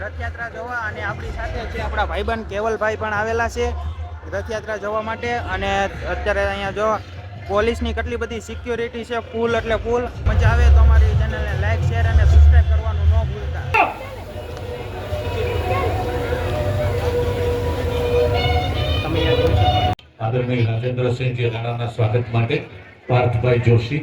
રથયાત્રા જોવા અને આપણી સાથે છે આપણા ભાઈબંધ કેવલભાઈ પણ આવેલા છે રથયાત્રા જોવા માટે. અને અત્યારે અહીંયા જો પોલીસની કેટલી બધી સિક્યોરિટી છે ફૂલ એટલે ફૂલ મજા આવે તો અમારી ચેનલને લાઈક શેર અને સબસ્ક્રાઈબ કરવાનું ન ભૂલતા. આદરણીય રાજેન્દ્રસિંહજી રાણાના સ્વાગત માટે પાર્થભાઈ જોશી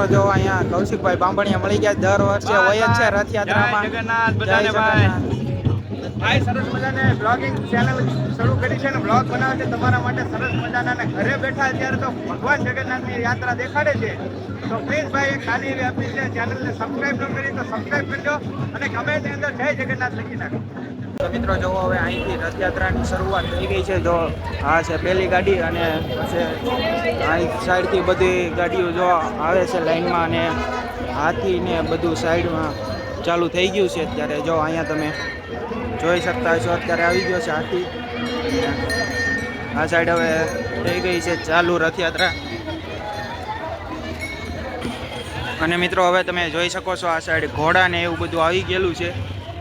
મિત્રો જો અહીંયા કૌશિકભાઈ બાંભણિયા મળી ગયા. દર વર્ષે હોય જ છે રથયાત્રામાં. જય જગન્નાથ બધાને ભાઈ. ભાઈ સરસ મજાને બ્લોગિંગ ચેનલ શરૂ કરી છે અને બ્લોગ બનાવે છે તમારા માટે સરસ મજાના અને ઘરે બેઠા અત્યારે તો ભગવાન જગન્નાથની યાત્રા દેખાડે છે. તો પ્લીઝ ભાઈ, એક નાની એવી અપીલ છે, ચેનલને સબસ્ક્રાઇબ ન કરી તો સબસ્ક્રાઇબ કરજો અને કમેન્ટની અંદર જય જગન્નાથ લખી નાખો. તો મિત્રો, જો હવે અહીંથી રથયાત્રાની શરૂઆત થઈ ગઈ છે, જો આ છે પહેલી ગાડી અને અહીં સાઈડથી બધી ગાડીઓ જો આવે છે લાઈનમાં અને હાથી ને બધું સાઈડમાં ચાલુ થઈ ગયું છે અત્યારે. જો અહીંયા તમે જોઈ શકતા છો અત્યારે આવી ગયો છે હાથી. આ સાઈડ હવે થઈ ગઈ છે ચાલુ રથયાત્રા. અને મિત્રો, હવે તમે જોઈ શકો છો આ સાઈડ ઘોડા ને એવું બધું આવી ગયેલું છે.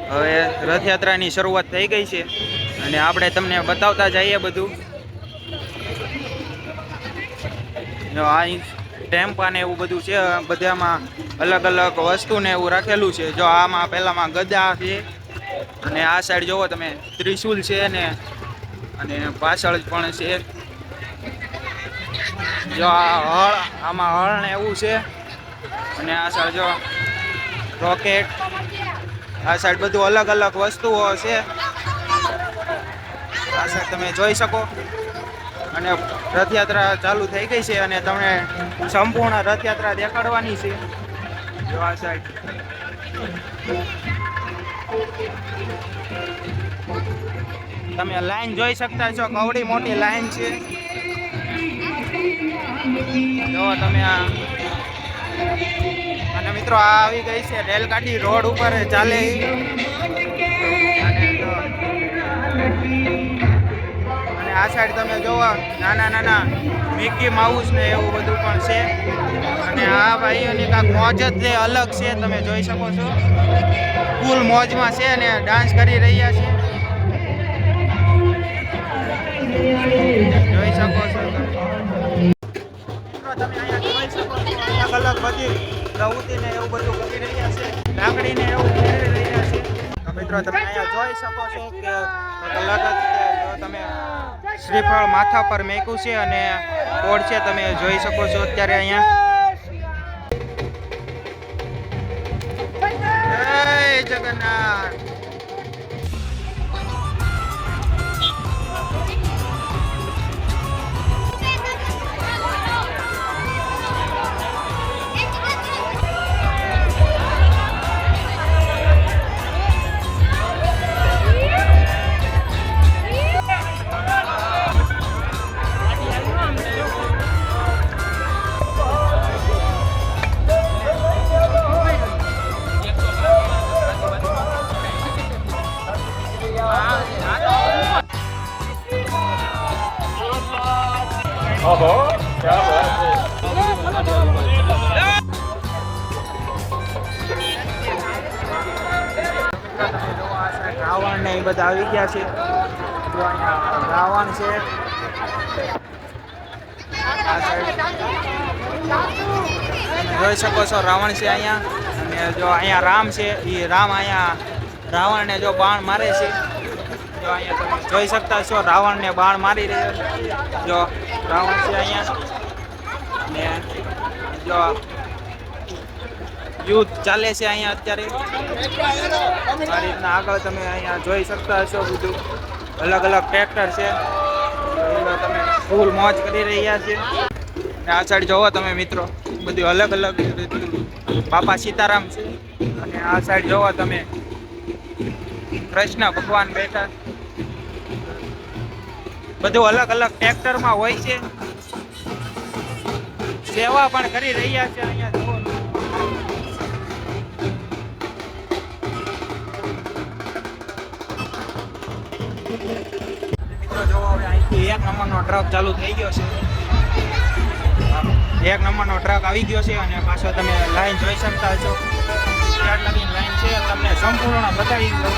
હવે રથયાત્રાની શરૂઆત થઈ ગઈ છે. અને આપણે તમને બતાવતા જઈએ બધું. જો આ ટેમ્પા ને એવું બધું છે, બધામાં અલગ અલગ વસ્તુ ને એવું રાખેલું છે. જો આમાં પહેલામાં ગદા છે. અને આ સાઈડ જોવો તમે, ત્રિશુલ છે ને અને પાછળ પણ છે. જો આ હળ, આમાં હળ ને એવું છે. અને આ સાઈડ જો રોકેટ આ સાઈડ બધું અલગ અલગ વસ્તુઓ છે. આ સાઈડ તમે જોઈ શકો. અને રથયાત્રા ચાલુ થઈ ગઈ છે અને તમને સંપૂર્ણ રથયાત્રા દેખાડવાની છે. જો આ સાઈડ. તમે લાઈન જોઈ શકતા છો, કવડી મોટી લાઈન છે. જો તમે આ અને મિત્રો આ આવી ગઈ છે રેલગાડી રોડ ઉપર ચાલે અને આ સાઈડ તમે જોવો, નાના નાના મિકી માઉસ ને એવું બધું પણ છે. અને આ ભાઈઓની કાંક મોજ જ અલગ છે, તમે જોઈ શકો છો. ફૂલ મોજમાં છે અને ડાન્સ કરી રહ્યા છે. જોઈ શકો છો તમે. અહીંયા જોઈ શકો છો અલગ અલગ બધી પ્રવૃત્તિને એવું બધું કરી રહ્યા છે લાકડીને એવું કરી રહ્યા છે તમે અહીંયા જોઈ શકો છો કે અલગ જ તમે શ્રીફળ માથા પર મેક્યું છે અને કોડ છે, તમે જોઈ શકો છો અત્યારે અહીંયા. જગન્નાથ. ગયા છે. રાવણ છે. જોઈ શકો છો, રાવણ છે અહીંયા. અને જો અહીંયા રામ છે એ રામ અહીંયા રાવણને જો બાણ મારે છે. જોઈ શકતા છો, રાવણને બાણ મારી રહ્યો જો રાવણ છે અહીંયા. ને જો યુદ્ધ ચાલે છે અહીંયા અત્યારે. આ રીતના આગળ તમે અહીંયા જોઈ શકતા હશો બધું. અલગ અલગ ટ્રેક્ટર છે. તમે ફૂલ મોજ કરી રહ્યા છે. અને આ સાઈડ જોવો તમે મિત્રો, બધું અલગ અલગ બાપા સીતારામ છે. અને આ સાઈડ જોવો તમે. કૃષ્ણ ભગવાન બેઠા. બધું અલગ અલગ ટ્રેક્ટરમાં હોય છે. સેવા પણ કરી રહ્યા છે અહીંયા. એક નંબરનો ટ્રક ચાલુ થઈ ગયો છે. એક નંબરનો ટ્રક આવી ગયો છે અને પાછો તમે લાઈન જોઈ શકતા છો ત્યાં લગી લાઈન છે, તમને સંપૂર્ણ બતાવી દઉં.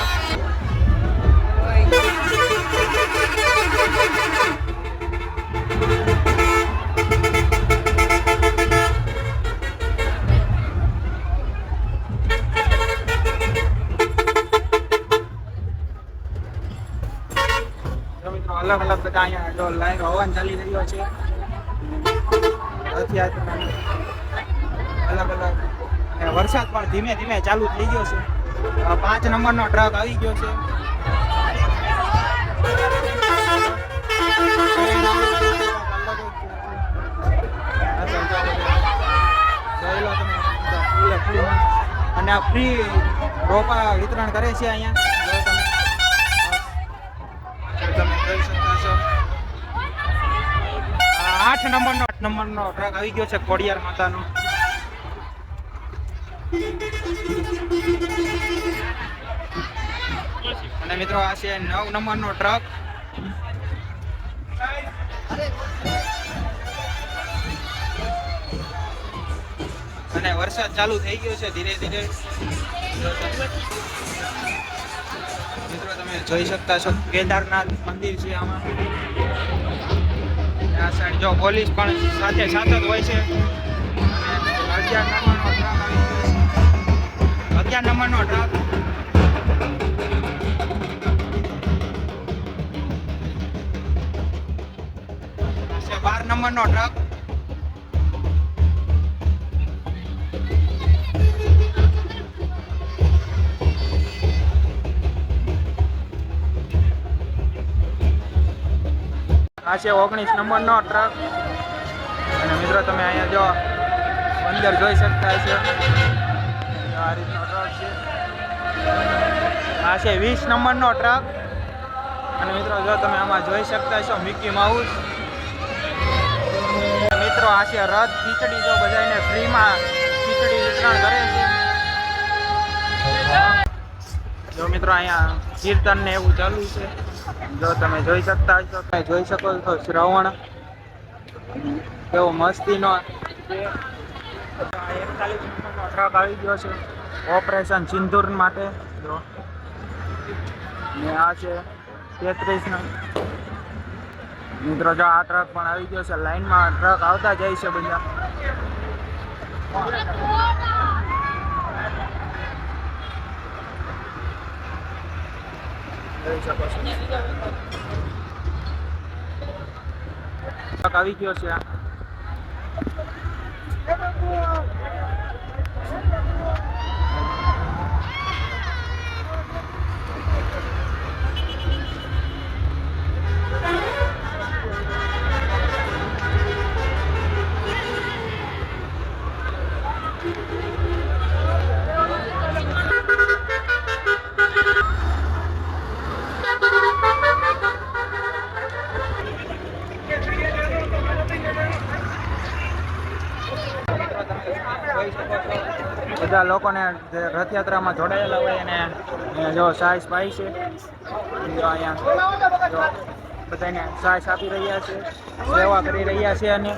Thank મિત્રો અલગ અલગ બધા અહીંયા જો લાઈન હવાન ચાલી રહ્યો છે. અલગ અલગ અને વરસાદ પણ ધીમે ધીમે ચાલુ થઈ ગયો છે. પાંચ નંબરનો ટ્રક આવી ગયો છે. અને આ ફ્રી રોપા વિતરણ કરે છે અહીંયા. આઠ નંબરનો આઠ નંબરનો ટ્રક આવી ગયો છે કોડિયાર માતાનો. અને મિત્રો, આ છે નવ નંબરનો ટ્રક. અને વરસાદ ચાલુ થઈ ગયો છે ધીરે ધીરે. મિત્રો, તમે જોઈ શકતા છો કેદારનાથ મંદિર છે આમાં. આ સાઈડ જો પોલીસ પણ સાથે સાથે જ હોય છે. અગિયાર નંબરનો ટ્રક અગિયાર નંબરનો ટ્રક બાર નંબરનો ટ્રક આ છે ઓગણીસ નંબરનો ટ્રક. અને મિત્રો તમે અહીંયા જો અંદર જોઈ શકતા છે આ રીતનો ટ્રક છે. આ છે વીસ નંબરનો ટ્રક. અને મિત્રો જો તમે આમાં જોઈ શકતા છો મિકી માઉસ. મિત્રો આ છે રથ ખીચડી જો બધાને ફ્રીમાં ખીચડી વિતરણ કરે છે. જો મિત્રો અહીંયા કીર્તન ને એવું ચાલુ છે. જો તમે જોઈ શકતા હશો, તમે જોઈ શકો છો શ્રવણ. કેવો મસ્તીનો એકતાલીસ નંબરનો ટ્રક આવી ગયો છે. ઓપરેશન સિંદૂર માટે. જો. ને આ છે તેત્રીસ મિત્રો, જો આ ટ્રક પણ આવી ગયો છે. લાઈનમાં ટ્રક આવતા જાય છે બધા જોઈ શકો છો ટ્રક આવી ગયો છે આ. બધા લોકોને રથયાત્રામાં જોડાયેલા હોય અને જો સાઈઝ પાઈ છે. જો અહીંયા જો બધાને સાઈઝ આપી રહ્યા છે. સેવા કરી રહ્યા છે અને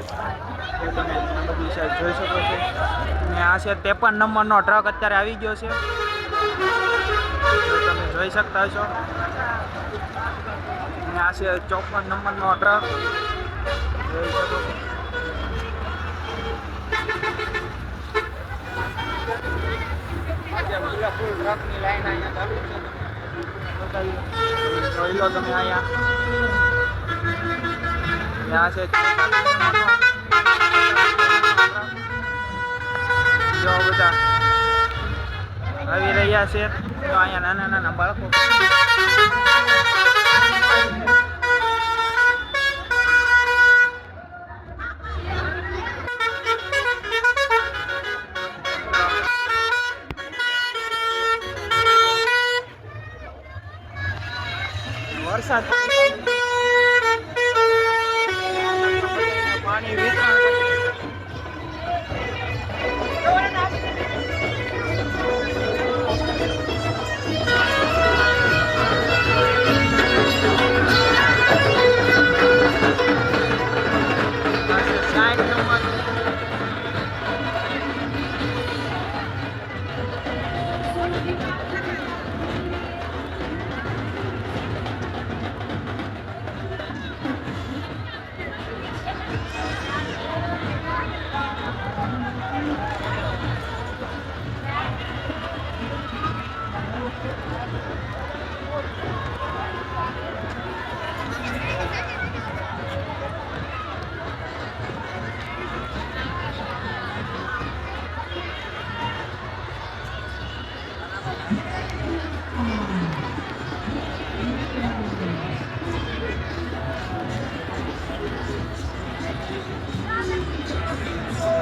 તમે બધી સાઈઝ જોઈ શકો છો. અને આ છે ત્રેપન નંબરનો ટ્રક અત્યારે આવી ગયો છે. તમે જોઈ શકતા છો અને આ છે ચોપન નંબરનો ટ્રક. જોઈ શકો છો આજે વિલાપુર ટ્રકની લાઈન અહીંયા ચાલુ છે બતાવી જોઈ લો તમે અહીંયા છે બધા આવી રહ્યા છે જો અહીંયા નાના નાના બાળકો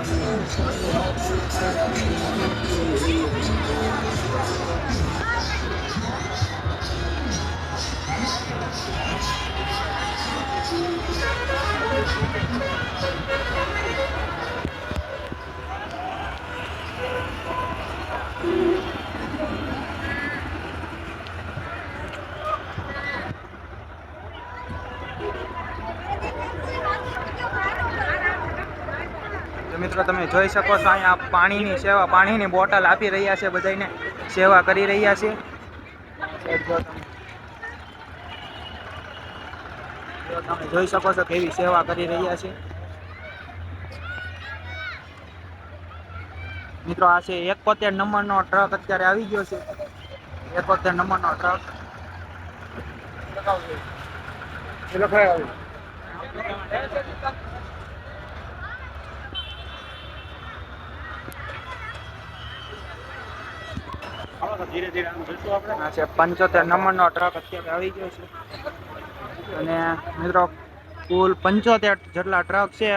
I'm going to to the. મિત્રો, તમે જોઈ શકો છો, અહીંયા પાણીની સેવા, પાણીની બોટલ આપી રહ્યા છે બધાને સેવા કરી રહ્યા છે. તમે જોઈ શકો છો કેવી સેવા કરી રહ્યા છે. મિત્રો, આ છે એકોતેર નંબરનો ટ્રક અત્યારે આવી ગયો છે. એકોતેર નંબરનો ટ્રક. એ લોકો આવે. હાલો તો આપણે. છે પંચોતેર, નંબરનો ટ્રક અત્યારે આવી ગયો છે. અને મિત્રો, કુલ પંચોતેર જેટલા ટ્રક છે.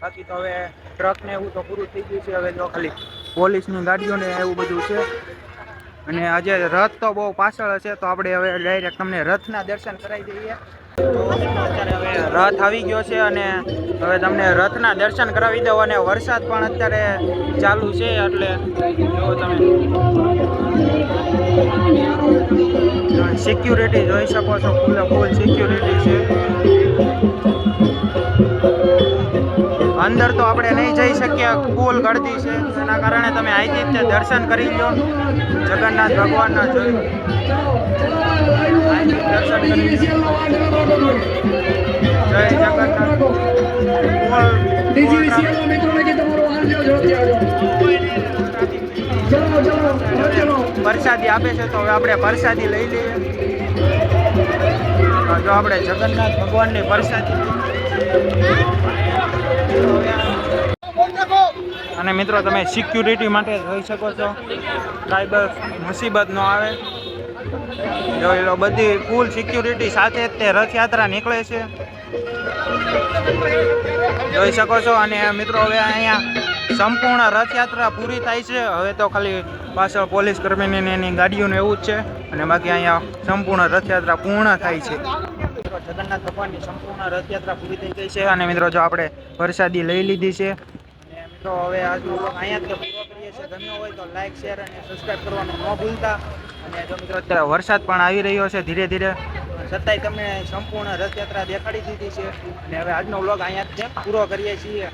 બાકી તો હવે ટ્રક ને એવું તો પૂરું થઈ ગયું છે, હવે જો ખાલી પોલીસની ગાડીઓ ને એવું બધું છે. અને આજે રથ તો બહુ પાછળ છે તો આપણે હવે ડાયરેક્ટ તમને રથના દર્શન કરાવી દઈએ. અત્યારે હવે રથ આવી ગયો છે અને હવે તમને રથના દર્શન કરાવી દઉં અને વરસાદ પણ અત્યારે ચાલુ છે, એટલે જો તમે સિક્યુરિટી જોઈ શકો છો ફૂલે ફૂલ સિક્યુરિટી છે. અંદર તો આપણે નહીં જઈ શકીએ ફૂલ ગળતી છે. એના કારણે તમે અહીંથી જ દર્શન કરી લો. જગન્નાથ ભગવાનના જોઈ. દર્શન કરી. જય જગન્નાથ. ફૂલ પ્રસાદી આપે છે, તો હવે આપણે પ્રસાદી લઈ લઈએ. જો આપણે જગન્નાથ ભગવાનની પ્રસાદી અને મિત્રો, તમે સિક્યુરિટી માટે જોઈ શકો છો. કાંઈ બસ મુસીબત ન આવે લો, બધી ફૂલ સિક્યુરિટી સાથે જ તે રથયાત્રા નીકળે છે. જોઈ શકો છો અને મિત્રો હવે અહીંયા સંપૂર્ણ રથયાત્રા પૂરી થાય છે. હવે તો ખાલી પાછળ પોલીસ કર્મીની એની ગાડીઓને એવું જ છે. અને બાકી અહીંયા સંપૂર્ણ રથયાત્રા પૂર્ણ થાય છે. જગન્નાથ ભગવાનની સંપૂર્ણ રથયાત્રા પૂરી થઈ ગઈ છે. અને મિત્રો જો આપણે વરસાદી લઈ લીધી છે. મિત્રો હવે આજનો અહીંયા તો પૂરો કરીએ છીએ. ગમ્યો હોય તો લાઈક, શેર અને સબસ્ક્રાઈબ કરવાનું ન ભૂલતા. અને જો મિત્રો અત્યારે વરસાદ પણ આવી રહ્યો છે ધીરે ધીરે છતાંય તમે સંપૂર્ણ રથયાત્રા દેખાડી દીધી છે. અને હવે આજનો વ્લોગ અહીંયા પૂરો કરીએ છીએ.